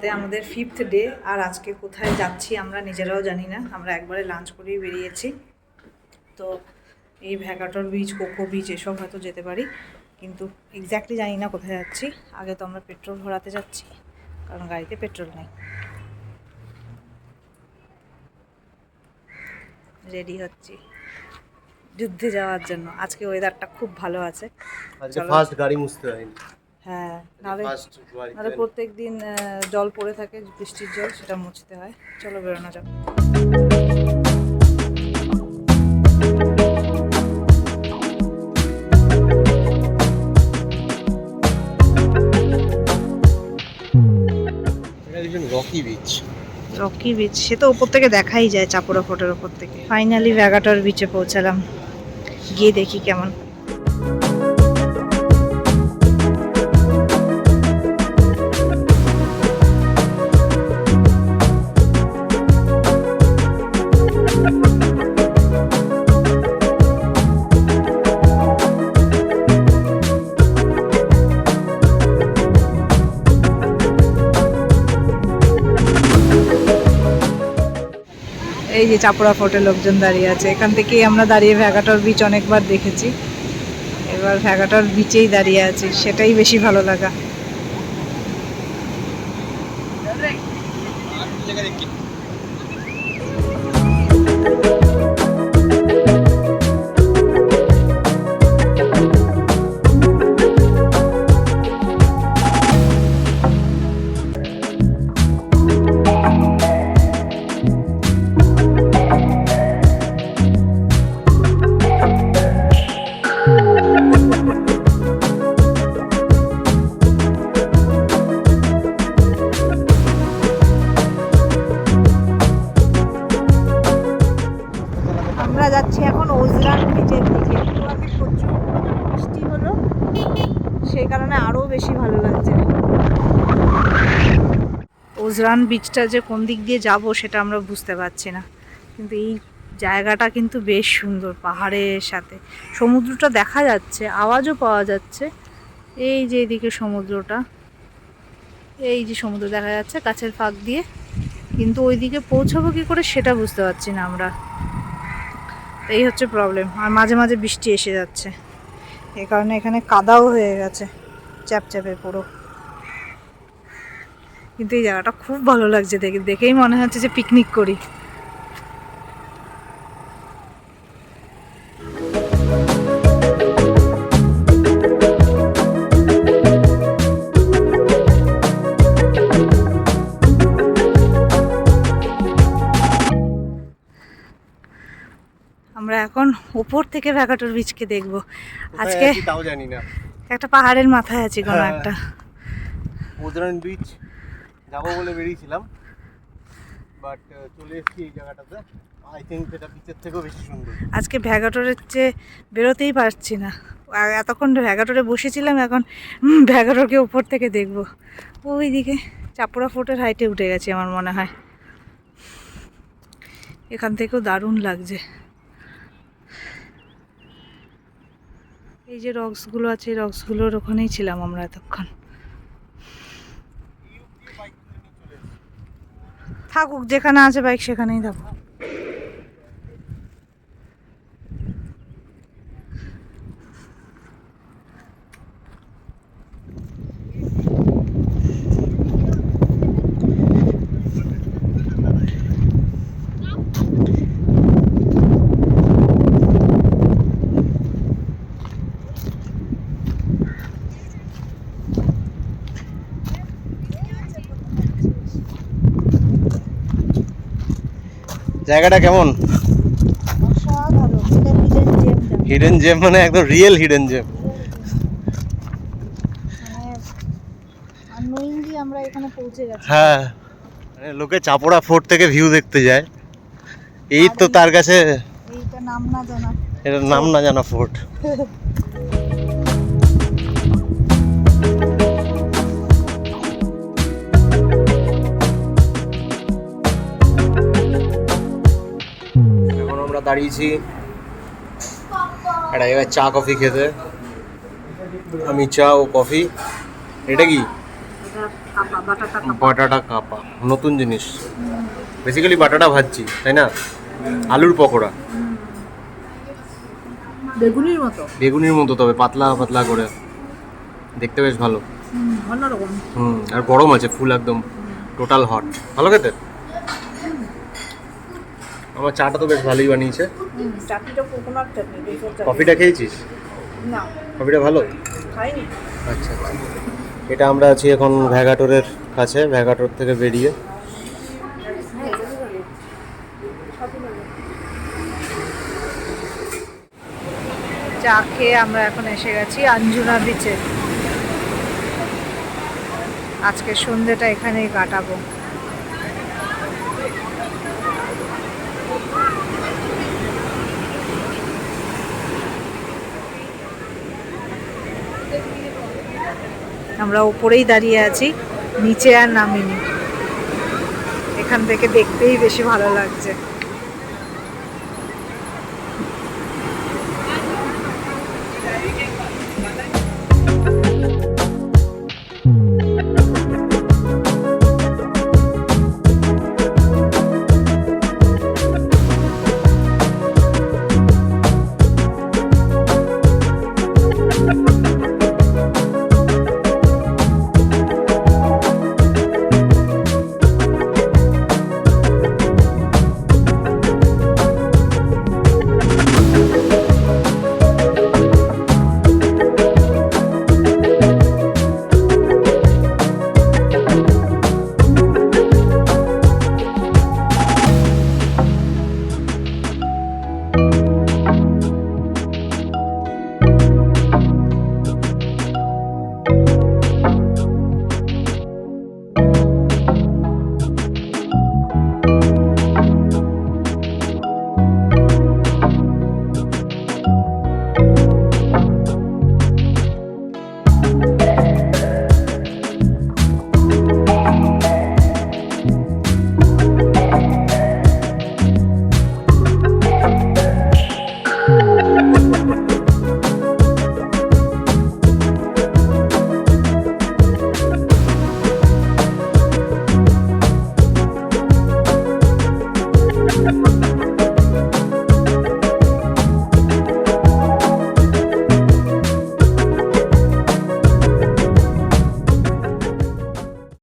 গোয়াতে আমাদের fifth day আর আজকে কোথায় যাচ্ছি আমরা নিজেরাও জানি না। আমরা একবারে লাঞ্চ করেই বেরিয়েছি। তো এই ভ্যাগাটর বিচ কোকো বিচ এসব হয়তো যেতে পারি। কিন্তু এক্স্যাক্টলি জানি না কোথায় যাচ্ছি। আগে তো আমরা পেট্রোল ভরাতে যাচ্ছি কারণ গাড়িতে পেট্রোল নেই। রেডি হচ্ছি। যুদ্ধে যাওয়ার জন্য। আজকে ওয়েদারটা খুব ভালো আছে। আজকে। ফার্স্ট গাড়ি মুছতে হয়নি হ্যাঁ নাহলে নাহলে প্রত্যেক দিন জল পড়ে থাকে বৃষ্টির জল সেটা মুছতে হয়। চলো বেরোনো যাক। রকি বিচ রকি বিচ সে তো উপর থেকে দেখাই যায় চাপুরা ফোটের উপর থেকে। ফাইনালি ভ্যাগাটর বিচে পৌঁছালাম। গিয়ে দেখি কেমন এই যে চাপড়া ফোর্টে লোকজন দাঁড়িয়ে আছে। এখান থেকেই আমরা দাঁড়িয়ে ভ্যাগাটর বিচ অনেকবার দেখেছি। এবার ভ্যাগাটর বিচেই দাঁড়িয়ে আছি, সেটাই বেশি ভালো লাগা। যাচ্ছি এখন ওজরান বিচের দিকে। প্রচুর বৃষ্টি হলো। সেই কারণে আরও বেশি ভালো লাগছে। ওজরান বিচটা যে কোন দিক দিয়ে যাব সেটা আমরা বুঝতে পারছি না। কিন্তু এই জায়গাটা কিন্তু বেশ সুন্দর পাহাড়ের সাথে। সমুদ্রটা দেখা যাচ্ছে, আওয়াজও পাওয়া যাচ্ছে। এই যে এদিকে সমুদ্রটা, এই যে সমুদ্র দেখা যাচ্ছে কাছের ফাঁক দিয়ে। কিন্তু ওইদিকে পৌঁছাবো কী করে সেটা বুঝতে পারছি না আমরা। এই হচ্ছে প্রবলেম আর মাঝে মাঝে বৃষ্টি এসে যাচ্ছে। এই কারণে এখানে কাদাও হয়ে গেছে। চ্যাপচ্যাপে পুরো। কিন্তু এই জায়গাটা খুব ভালো লাগছে দেখে। দেখেই মনে হচ্ছে যে পিকনিক করি। আমরা এখন উপর থেকে ভ্যাকাটোর বিচকে দেখব। আজকে তাও জানি না। একটা পাহাড়ের মাথায় আছি কোনো হ্যাঁ। একটা। উদরান বিচ যাব বলে বেরিয়েছিলাম। বাট চলে এসেছি এই জায়গাটাতে। আই থিঙ্ক এটা বিচের থেকেও বেশি সুন্দর। আজকে ভ্যাগাটোরের চেয়ে বেরোতেই পারছি না। এতক্ষণ ভ্যাগাটোরে বসেছিলাম এখন ভ্যাগাটোরকে উপর থেকে দেখব। ওই দিকে চাপুরা ফোর্টের হাইটে উঠে গেছে আমার মনে হয়। এখান থেকেও দারুণ লাগছে। এই যে রক্সগুলো আছে, এই রক্সগুলোর ওখানেই ছিলাম আমরা এতক্ষণ। থাকুক, যেখানে আছে বাইক সেখানেই থাকুক। জায়গাটা কেমন? হিডেন জেম মানে একদম রিয়েল হিডেন জেম আমরা এখানে পৌঁছে গেছি হ্যাঁ। মানে লোকে চাপড়া ফোর্ট থেকে ভিউ দেখতে যায়। এই তো তার কাছে নাম না জানা। এটার নাম না জানা ফোর্ট আমরা দাঁড়িয়েছি। একটা জায়গায় চা কফি খেতে। আমি চা ও কফি। এটা কি? বাটাটা কাপা। নতুন জিনিস। বেসিক্যালি বাটাটা ভাজছি তাই না? আলুর পকোড়া। বেগুনির মতো। বেগুনির মতো তবে পাতলা পাতলা করে। দেখতে বেশ ভালো। হুম, হুম আর গরম আছে ফুল একদম টোটাল হট। ভালো খেতে? আমার চাটা তো বেশ ভালোই বানিয়েছে। চাটনিটা কোকোনাট চাটনি কফিটা খেয়েছিস? না। কফিটা ভালো? খাইনি। আচ্ছা আচ্ছা। এটা আমরা আছি এখন ভ্যাগাটোরের কাছে ভ্যাগাটোর থেকে বেরিয়ে। চা খেয়ে আমরা এখন এসে গেছি আঞ্জুনা বিচে আজকে সন্ধ্যেটা এখানেই কাটাবো। আমরা ওপরেই দাঁড়িয়ে আছি নিচে আর নামিনি। এখান থেকে দেখতেই বেশি ভালো লাগছে।